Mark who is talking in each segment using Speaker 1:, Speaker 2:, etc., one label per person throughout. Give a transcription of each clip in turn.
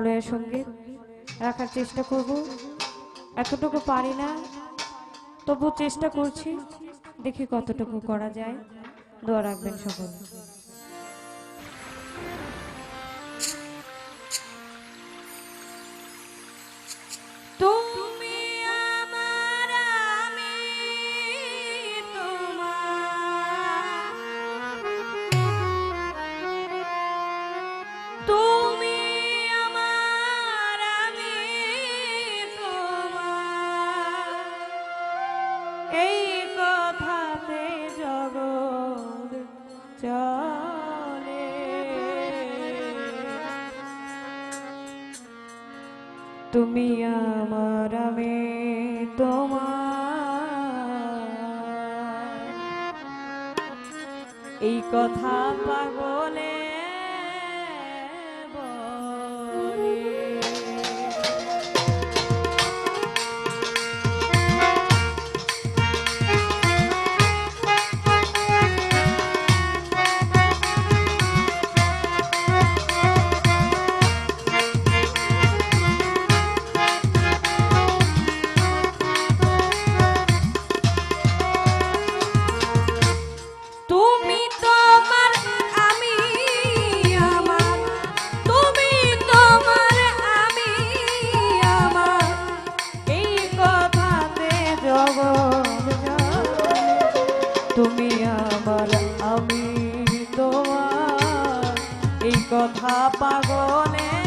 Speaker 1: প্রলয়ের সংগীত রাখার চেষ্টা করব। এতটুকু পারি না তবু চেষ্টা করছি। দেখি কতটুকু করা যায়। দোয়া রাখবেন সকলে তুমি আমার আমি তোমার। এই কথা পাক কথা পাগলে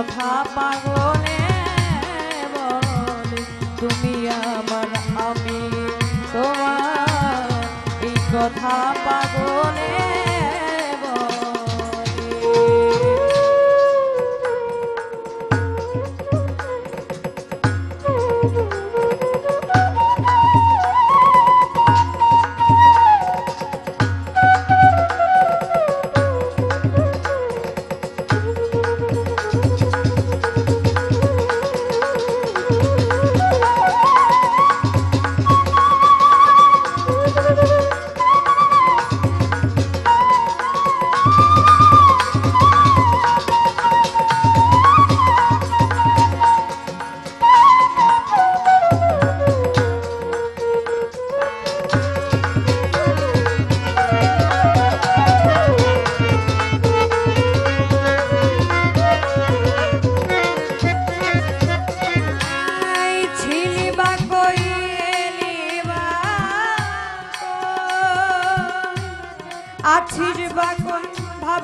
Speaker 1: কথা পাগল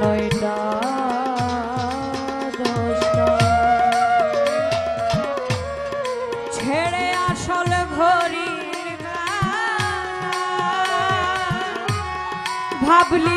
Speaker 1: নয়টা দশটা। ছেড়ে আসল ভাবলি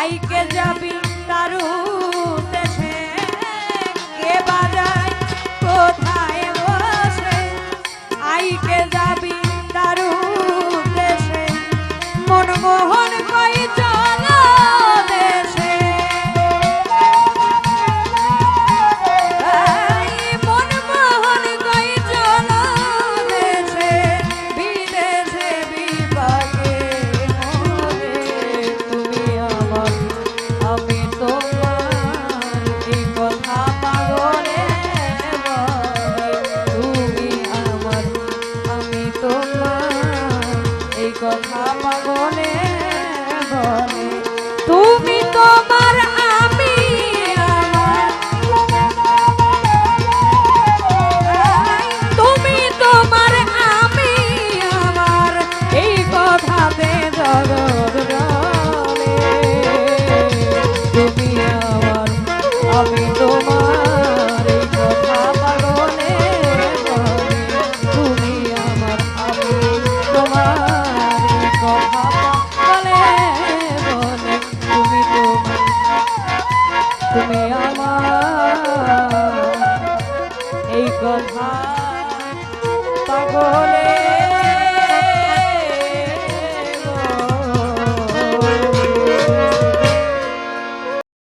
Speaker 1: আইকে যাবি তারু